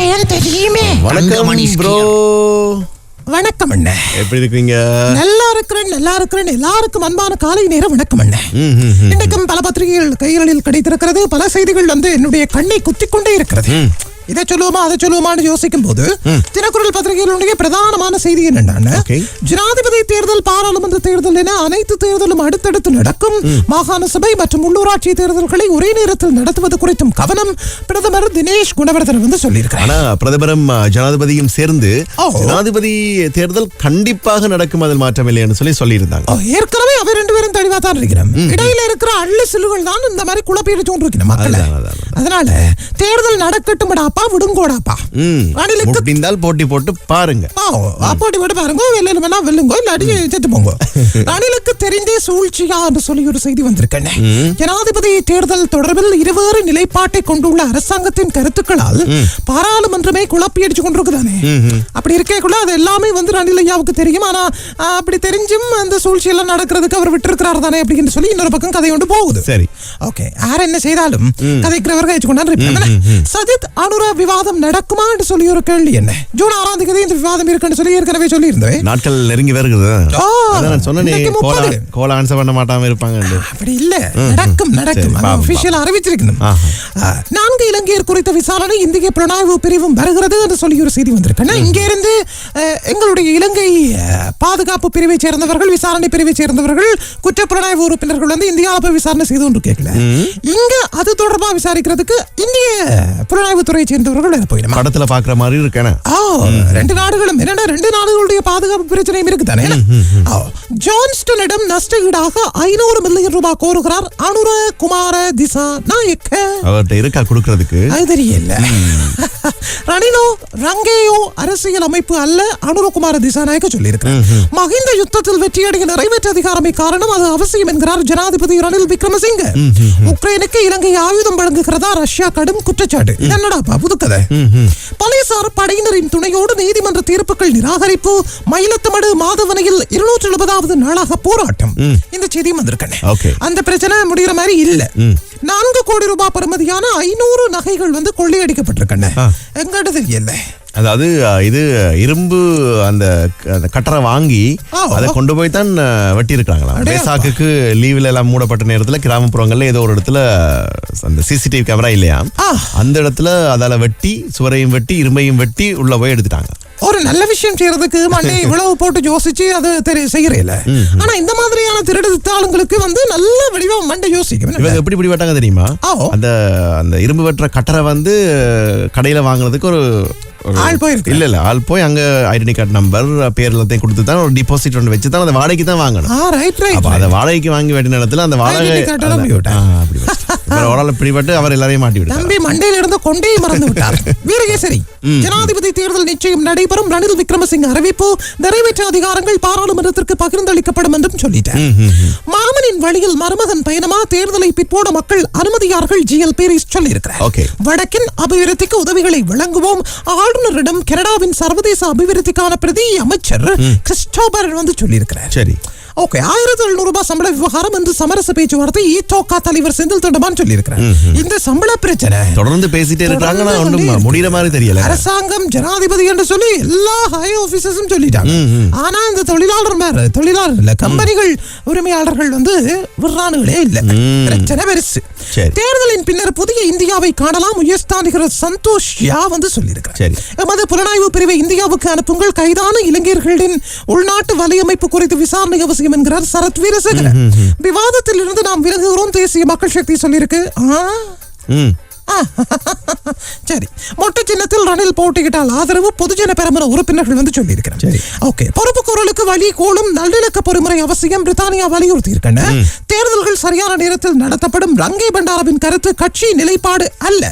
விஷயம் தெரியுமே வணக்கம் ப்ரோ வணக்கம் அண்ணே. எப்படி இருக்கீங்க? நல்லா இருக்கிறேன் நல்லா இருக்கிறேன் எல்லாருக்கும் அன்பான காலை நேரம் வணக்கம் அண்ணே. ம், ம், ம். இன்றைக்கும் பல பத்திரிகைகள் கைகளில் கிடைத்திருக்கிறது. பல செய்திகள் வந்து என்னுடைய கண்ணை குத்திக் கொண்டே இருக்கிறது இதை சொல்லுவோமா அதை சொல்லுவோமான்னு யோசிக்கும் போது தினக்குரல் பத்திரிகைகளுடைய பிரதானமான செய்தி என்னன்னா. ஜனாதிபதி தேர்தல் பாராளுமன்ற தேர்தல் என அனைத்து தேர்தலும் அடுத்தடுத்து நடக்கும். மாகாண சபை மற்றும் உள்ளூராட்சி தேர்தல்களை ஒரே நேரத்தில் நடத்துவது குறித்தும் கவனம். பிரதமர் தினேஷ் குணவர்தன் வந்து சொல்லியிருக்கிறார். ஆனா பிரதமரும் ஜனாதிபதியும் சேர்ந்து. ஜனாதிபதி தேர்தல் கண்டிப்பாக நடக்கும் அதில் மாற்றம் இல்லைன்னு சொல்லி சொல்லியிருந்தாங்க. ஏற்கனவே அவர் ரெண்டு பேரும் தெளிவா தான் இருக்கிறோம் இடையில இருக்கிற அள்ளு சில்லுகள் தான் இந்த மாதிரி குழப்பிட்டு கொண்டிருக்கணும் மக்களை. அதான், அதான், அதனால தேர்தல் நடக்கட்டும்டாப்பா விடுங்கோடாப்பா. ம். ரணிலுக்கு முடிந்தால் போட்டி போட்டு பாருங்க. அப்போடி விட பாருங்க. வெள்ளலுமென்னா வெல்லுங்கோ. இல்லாட்டி செத்து போங்க. ரணிலுக்கு தெரிந்தே சூழ்ச்சியா என்று சொல்லி ஒரு செய்தி வந்திருக்கேன் ஜனாதிபதி தேர்தல் தொடர்பில் இருவேறு நிலைப்பாட்டை கொண்டுள்ள அரசாங்கத்தின் கருத்துக்களால் பாராளுமன்றமே குழப்பி அடிச்சு கொண்டிருக்குதானே. அப்படி இருக்கேக்குள்ள அது எல்லாமே வந்து ரணில் ஐயாவுக்கு தெரியும். ஆனா அப்படி தெரிஞ்சும் அந்த சூழ்ச்சி எல்லாம் நடக்கிறதுக்கு அவர் விட்டிருக்கிறார் தானே அப்படின்னு சொல்லி இன்னொரு பக்கம் கதை கொண்டு போகுது. சரி. ஓகே யார் என்ன செய்தாலும் கதைக்கிறவர்கள் வச்சுக்கொண்டான் சஜித் அனுரா விவாதம் நடக்குமா என்று சொல்லி ஒரு கேள்வி என்ன? ஜூன் ஆறாம் தேதி இந்த விவாதம் இருக்குன்னு சொல்லி ஏற்கனவே சொல்லி இருந்தேன் நாட்கள் நெருங்கி வருகிறது. சொன்னேனே கோலா ஆன்சர் பண்ண மாட்டாம இருப்பாங்க அப்படி இல்ல. நடக்கும் நடக்கும். அபிஷியல் அறிவிச்சிருக்கணும். நான்கு இலங்கையர் குறித்த விசாரணை இந்திய புலனாய்வு பிரிவும் வருகிறது என்று சொல்லி ஒரு செய்தி வந்திருக்கு. இங்க இருந்து எங்களுடைய இலங்கை பாதுகாப்பு பிரிவை சேர்ந்தவர்கள் விசாரணை பிரிவை சேர்ந்தவர்கள் குற்ற புலனாய்வு உறுப்பினர்கள் வந்து இந்தியாவில் போய் விசாரணை செய்து கொண்டு கேட்கல. இங்க அது தொடர்பா விசாரிக்கிறதுக்கு இந்திய புலனாய்வு துறையை சேர்ந்தவர்கள் வேற போயிடுமா? படத்துல பாக்குற மாதிரி இருக்கேன் ரெண்டு நாடுகளும் என்னடா ரெண்டு நாடுகளுடைய பாதுகாப்பு பிரச்சனையும் இருக்குதானே? ஆ, ஜான்ஸ்டனிடம் நஷ்ட ஈடாக ஐநூறு மில்லியன் ரூபாய் கோருகிறார் அனுர குமார திசா நாயக்க. அவர்கிட்ட இருக்கா கொடுக்கறதுக்கு? அது தெரியல. ரணிலோ ரங்கேயோ அரசியல் அமைப்பு அல்ல அனுரகுமார திசாநாயக்க சொல்லியிருக்கிறார். மகிந்த யுத்தத்தில் வெற்றியடைய நிறைவேற்ற அதிகாரமே காரணம் அது அவசியம் என்கிறார் ஜனாதிபதி ரணில் விக்ரமசிங்க. உக்ரைனுக்கு இலங்கை ஆயுதம் வழங்குகிறதா ரஷ்யா கடும் குற்றச்சாட்டு. என்னடா புதுக்கதை போலீசார் படையினரின் துணையோடு நீதிமன்ற தீர்ப்புகள் நிராகரிப்பு மயிலத்தமடு மாதவனையில் இருநூற்று எழுபதாவது நாளாக போராட்டம். இந்த செய்தியும் வந்திருக்கேன். அந்த பிரச்சனை முடிகிற மாதிரி இல்ல. நான்கு கோடி ரூபாய் பெறுமதியான ஐநூறு நகைகள் வந்து கொள்ளையடிக்கப்பட்டிருக்கண்ண எங்கிட்ட தெரியல. அதாவது இது இரும்பு அந்த அந்த கட்டரை வாங்கி. அதை கொண்டு போய் தான் வெட்டி இருக்காங்களா அடே பேசாக்குக்கு லீவ்ல எல்லாம் மூடப்பட்ட நேரத்துல கிராமப்புறங்கள்ல ஏதோ ஒரு இடத்துல அந்த சிசிடிவி கேமரா இல்லையா. அந்த இடத்துல அதால வெட்டி சுவரையும் வெட்டி இரும்பையும் வெட்டி உள்ள போய் எடுத்துட்டாங்க. ஒரு நல்ல விஷயம் செய்யறதுக்கு மண்டே இவ்வளவு போட்டு யோசிச்சு அது தெரி செய்யறேல ஆனா இந்த மாதிரியான திருடுத்தாளுங்களுக்கு வந்து நல்ல வடிவா மண்டை யோசிக்கும் இவங்க எப்படி இப்படி வெட்டாங்க தெரியுமா. அந்த அந்த இரும்பு வெட்டுற கட்டரை வந்து கடையில வாங்குறதுக்கு ஒரு- ஆள் போயிருக்கு. இல்ல இல்ல ஆள் போய் அங்க ஐடென்டி கார்டு நம்பர் பேர் எல்லாத்தையும் கொடுத்து தான் ஒரு டிபாசிட் ஒன்று வச்சு தான் அந்த வாடகைக்கு தான் வாங்கணும். ரைட் ரைட் அப்ப அதை வாடகைக்கு வாங்கி வெட்டின இடத்துல அந்த வாடகை ஆள் பிடிபட்டு அவர் எல்லாரையும் மாட்டி விட்டார் தம்பி மண்டையில இருந்து கொண்டே மறந்து விட்டார் வீரகேசரி ஜனாதிபதி தேர்தல் நிச்சயம் நடைபெறும். ரணில் விக்ரமசிங்க அறிவிப்பு நிறைவேற்ற அதிகாரங்கள் பாராளுமன்றத்திற்கு பகிர்ந்தளிக்கப்படும் என்றும் சொல்லிட்டார். மாமனின் வழியில் மருமகன் பயணமா தேர்தலை பிற்போட மக்கள் அனுமதியார்கள் ஜிஎல் பேரிஸ் சொல்லியிருக்கிறார். வடக்கின் அபிவிருத்திக்கு உதவிகளை வழங்குவோம். ஆளுநரிடம் கனடாவின் சர்வதேச அபிவிருத்திக்கான பிரதி அமைச்சர் கிறிஸ்டோபர் வந்து சொல்லியிருக்கிறார். சரி. ஓகே ஆயிரத்தி எழுநூறு ரூபாய் சம்பள விவகாரம் என்று சமரச பேச்சுவார்த்தை ஈத்தோகா தலைவர் செந்தில் தொண்டமான் சொல்லியிருக்கிறார் இந்த சம்பள பிரச்சனை தொடர்ந்து பேசிட்டே இருக்காங்க தொடர்ந்து ஒன்றும் கொண்டே முடிகிற மாதிரி தெரியல. அரசாங்கம் ஜனாதிபதி என்று சொல்லி எல்லா ஹை ஆபீசர்ஸும் சொல்லிட்டாங்க. ஆனா இந்த தொழிலாளர் மேல தொழிலாளர் இல்ல கம்பெனிகள் உரிமையாளர்கள் வந்து விடுறானுங்களே இல்ல. பிரச்சனை பெருசு. தேர்தலின் பின்னர் புதிய இந்தியாவை காணலாம் உயர்ஸ்தானிகர் சந்தோஷ் யா வந்து சொல்லியிருக்கிறார். எமது புலனாய்வு பிரிவை இந்தியாவுக்கு அனுப்புங்கள். கைதான இளைஞர்களின் உள்நாட்டு வலையமைப்பு குறித்து விசாரணை அவசியம் என்கிறார் சரத் வீரசேகர. விவாதத்தில் இருந்து நாம் விலகுகிறோம் தேசிய மக்கள் சக்தி சொல்லியிருக்கு. ஆ ம் சரி மொட்டை சின்னத்தில் ரணில் போட்டியிட்டால் ஆதரவு பொதுஜன பெரமுன உறுப்பினர்கள் வந்து. ஓகே. பொறுப்பு குரலுக்கு வழி கோலும் நல்லிணக்க பொறிமுறை அவசியம் பிரித்தானியா வலியுறுத்தி இருக்கின்றன தேர்தல்கள் சரியான நேரத்தில் நடத்தப்படும் ரங்கை பண்டாரவின் கருத்து கட்சி நிலைப்பாடு அல்ல.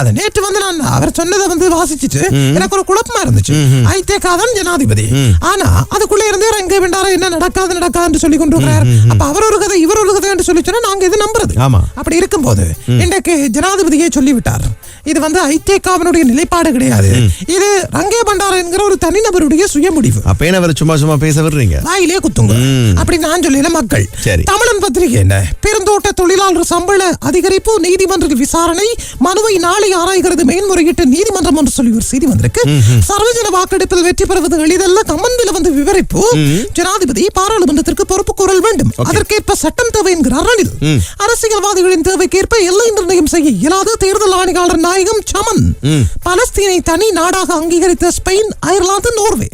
அது நேற்று வந்து நான் அவர் சொன்னதை வந்து வாசிச்சுட்டு எனக்கு ஒரு குழப்பமா இருந்துச்சு. ஐதேகா தான் ஜனாதிபதி. ஆனா அதுக்குள்ள இருந்தே ரங்கை பண்டார என்ன நடக்காது நடக்காதுன்னு சொல்லி கொண்டு வர்றார் அப்ப அவர் ஒரு கதை இவர் ஒரு கதை என்று சொல்லி சொன்னா நாங்க இது நம்புறது. அப்படி இருக்கும்போது இன்றைக்கு ஜனாதிபதியே சொல்லிவிட்டார். இது வந்து ஐதேகாவினுடைய நிலைப்பாடு கிடையாது. இது ரங்கே பண்டார என்கிற ஒரு தனிநபருடைய சுய முடிவு அப்ப அவர் சும்மா சும்மா பேச விடுறீங்க? வாயிலே குத்துங்க. அப்படி நான் சொல்லல மக்கள். தமிழன் பத்திரிகை என்ன? பெருந்தோட்ட தொழிலாளர் சம்பள அதிகரிப்பு நீதிமன்ற விசாரணை மனுவை நாளை ஆராய்கிறது மேன்முறையீட்டு நீதிமன்றம் என்று சொல்லி ஒரு செய்தி வந்திருக்கு. சர்வஜன வாக்கெடுப்பில் வெற்றி பெறுவது எளிதல்ல. கமன்பில் வந்து விவரிப்பு. ஜனாதிபதி பாராளுமன்றத்திற்கு பொறுப்பு கூறல் வேண்டும். அதற்கேற்ப சட்டம் தேவை என்கிறார் ரணில் அரசியல்வாதிகளின் தேவைக்கேற்ப எல்லை நிர்ணயம் செய்ய இயலாத தேர்தல் ஆணையாளர் நாயகம் சமன். பலஸ்தீனை தனி நாடாக அங்கீகரித்த ஸ்பெயின் அயர்லாந்து நோர்வே.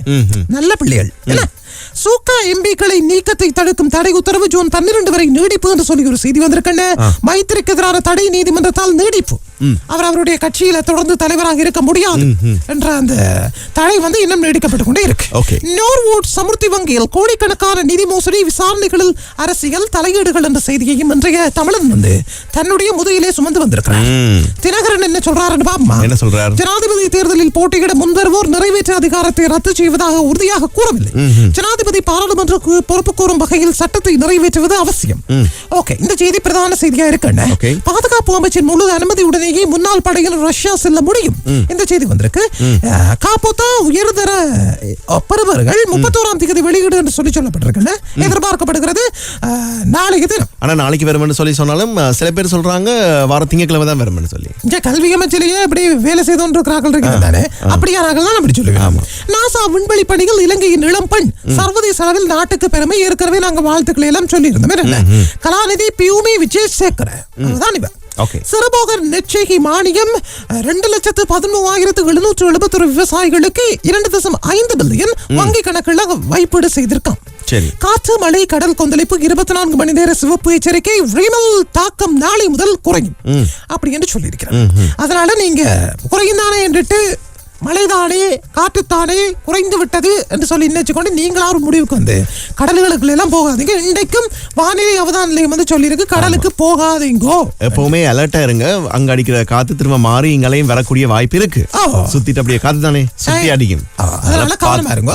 நல்ல பிள்ளைகள். என்ன? சூக்கா எம்பிக்களை நீக்கத்தை தடுக்கும் தடை உத்தரவு ஜூன் பன்னிரண்டு வரை நீடிப்பு என்று சொல்லி ஒரு செய்தி வந்திருக்கேன் மைத்திரிக்கு எதிரான தடை நீதிமன்றத்தால் நீடிப்பு. அவர் அவருடைய கட்சியில தொடர்ந்து தலைவராக இருக்க முடியாது என்ற அந்த தடை வந்து இன்னும் நீடிக்கப்பட்டுக் கொண்டே இருக்கு. நோர்வுட் சமுர்த்தி வங்கியில் கோடிக்கணக்கான நிதி மோசடி விசாரணைகளில் அரசியல் தலையீடுகள் என்ற செய்தியையும் இன்றைய தமிழன் வந்து தன்னுடைய முதையிலே சுமந்து வந்திருக்கிறார். தினகரன் என்ன சொல்றாருன்னு பாப்போமா? என்ன சொல்றார்? ஜனாதிபதி தேர்தலில் போட்டியிட முன்வருவோர் நிறைவேற்ற அதிகாரத்தை ரத்து செய்வதாக உறுதியாக கூறவில்லை. ஜனாதிபதி பாராளுமன்ற பொறுப்பு கூறும் வகையில் சட்டத்தை நிறைவேற்றுவது அவசியம். ஓகே இந்த செய்தி பிரதான செய்தியா இருக்கு. பாதுகாப்பு அமைச்சின் முழு அனுமதியுடனேயே முன்னாள் படையினர் ரஷ்யா செல்ல முடியும். இந்த செய்தி வந்திருக்கு. காப்போத்தா உயர்தர அஹ், பெறுபவர்கள் முப்பத்தோராம் தேதி வெளியீடு என்று சொல்லி சொல்லப்பட்டிருக்குல்ல. எதிர்பார்க்கப்படுகிறது. நாளைக்கு தினம். ஆனா நாளைக்கு வரும்னு சொல்லி சொன்னாலும் சில பேர் சொல்றாங்க வார திங்கக்கிழமை தான் வரும்னு சொல்லி. இந்த கல்வி அமைச்சிலேயே இப்படி வேலை செய்து கொண்டிருக்கிறார்கள் இருக்கிறது தானே அப்படியானார்கள் தான் அப்படி சொல்லுவேன் நாசா விண்வெளி பணிகள் இலங்கையின் இளம் பெண் சர்வதேச அளவில் நாட்டுக்கு பெருமை. ஏற்கனவே நாங்க வாழ்த்துக்களை எல்லாம் சொல்லி இருந்தோம் கலாநிதி பியூமி விஜயசேகர. அவதான் இவ. Okay. சிறுபோகர் நெச்சேகி மானியம் ரெண்டு லட்சத்து பதிமூவாயிரத்து எழுநூற்று எழுபத்தொரு விவசாயிகளுக்கு இரண்டு தசம் ஐந்து பில்லியன் வங்கி கணக்குல வைப்பீடு செய்திருக்கான். காற்று மழை கடல் கொந்தளிப்பு இருபத்தி நான்கு மணி நேர சிவப்பு எச்சரிக்கை தாக்கம் நாளை முதல் குறையும். அப்படி என்று சொல்லியிருக்கிறேன் அதனால நீங்க குறையும் தானே என்றிட்டு மழைதானே காற்றுத்தானே குறைந்து விட்டது என்று சொல்லி நினைச்சுக்கொண்டு நீங்களாரும் முடிவுக்கு வந்து கடல்களுக்குள்ள எல்லாம் போகாதீங்க. இன்றைக்கும் வானிலை அவதான நிலையம் வந்து சொல்லியிருக்கு. கடலுக்கு போகாதீங்கோ. எப்பவுமே அலர்ட்டா இருங்க. அங்க அடிக்கிற காத்து திரும்ப மாறி இங்களையும் வரக்கூடிய வாய்ப்பு இருக்கு. சுத்திட்டு அப்படியே காத்து தானே? சுத்தி அடிக்கும். அதனால கவனமா இருங்க.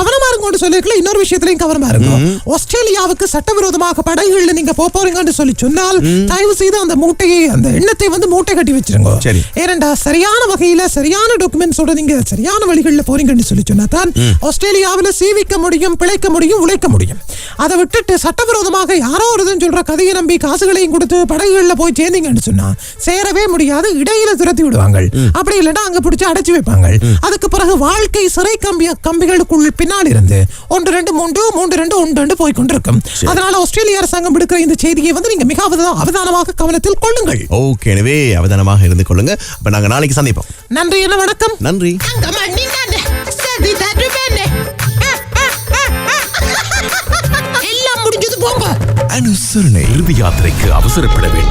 கவனமா இருங்கன்னு சொல்லிருக்கல இன்னொரு விஷயத்திலையும் கவனமா இருங்க. ஆஸ்திரேலியாவுக்கு சட்டவிரோதமாக படகுகள்ல நீங்க போப் போறீங்கன்னு சொல்லி சொன்னால் தயவு செய்து அந்த மூட்டையை அந்த எண்ணத்தை வந்து மூட்டை கட்டி வச்சிருங்க. சரி. ஏனண்டா சரியான வகையில சரியான டாக்குமெண்ட்ஸோட நீங்க சரியான வழிகளில் போறீங்கன்னு சொல்லி சொன்னா தான் ஆஸ்திரேலியாவுல சீவிக்க முடியும் பிழைக்க முடியும் உழைக்க முடியும். அதை விட்டுட்டு சட்டவிரோதமாக யாரோ ஒருதன் சொல்ற கதையை நம்பி காசுகளையும் கொடுத்து படகுகள்ல போய் சேர்ந்தீங்கன்னு சொன்னா சேரவே முடியாது இடையில துரத்தி விடுவாங்க அப்படி இல்லைன்னா அங்க பிடிச்சு அடைச்சு வைப்பாங்க அதுக்கு பிறகு வாழ்க்கை சிறை கம்பி கம்பிகளுக்குள் பின்னால் இருந்து ஒன்று ரெண்டு மூன்று மூன்று ரெண்டு ஒன்று ரெண்டு போய் கொண்டிருக்கும். அதனால ஆஸ்திரேலிய அரசாங்கம் விடுக்கிற இந்த செய்தியை வந்து நீங்க மிக அவதா- அவதானமாக கவனத்தில் கொள்ளுங்கள். ஓகே எனவே அவதானமாக இருந்து கொள்ளுங்க. அப்ப நாங்க நாளைக்கு சந்திப்போம். நன்றி என்ன வணக்கம். நன்றி. எல்லாம் முடிஞ்சது போங்க. அனுசரணை இறுதி யாத்திரைக்கு அவசரப்பட வேண்டும்.